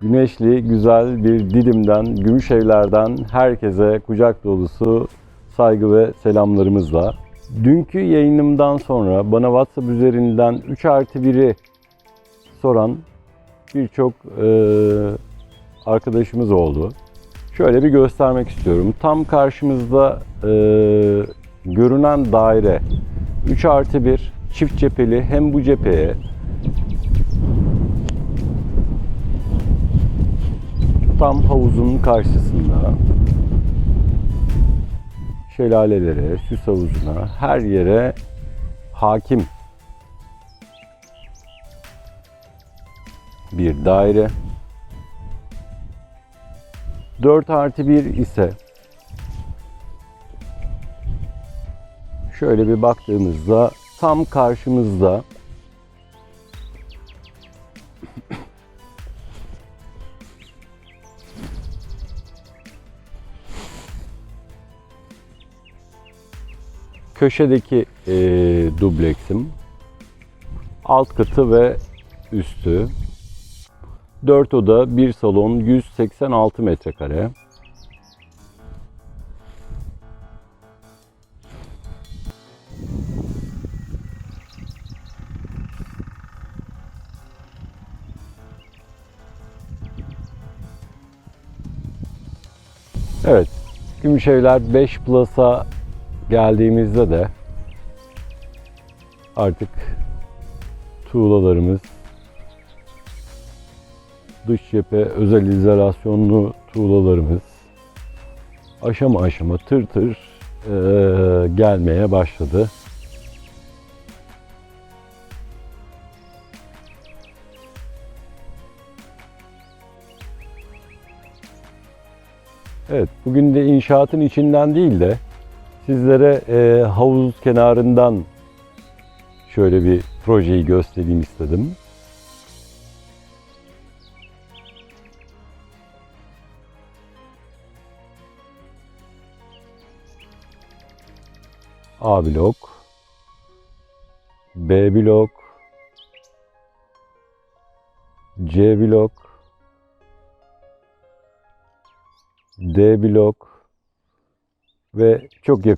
Güneşli, güzel bir Didim'den, Gümüşevler'den herkese kucak dolusu saygı ve selamlarımızla. Dünkü yayınımdan sonra bana WhatsApp üzerinden 3 artı 1'i soran birçok e, arkadaşımız oldu. Şöyle bir göstermek istiyorum. Tam karşımızda e, görünen daire 3 artı 1 çift cepheli hem bu cepheye tam havuzun karşısında şelalelere, süs havuzuna, her yere hakim bir daire. 4 artı 1 ise şöyle bir baktığımızda tam karşımızda köşedeki e, dubleksim alt katı ve üstü 4 oda, 1 salon, 186 metrekare. Evet, Gümüşevler 5 Plus'a geldiğimizde de artık tuğlalarımız dış cephe özel izolasyonlu tuğlalarımız aşama aşama tır tır eee, gelmeye başladı. Evet, bugün de inşaatın içinden değil de sizlere eee, havuz kenarından şöyle bir projeyi göstereyim istedim. A blok, B blok, C blok, D blok ve çok yakın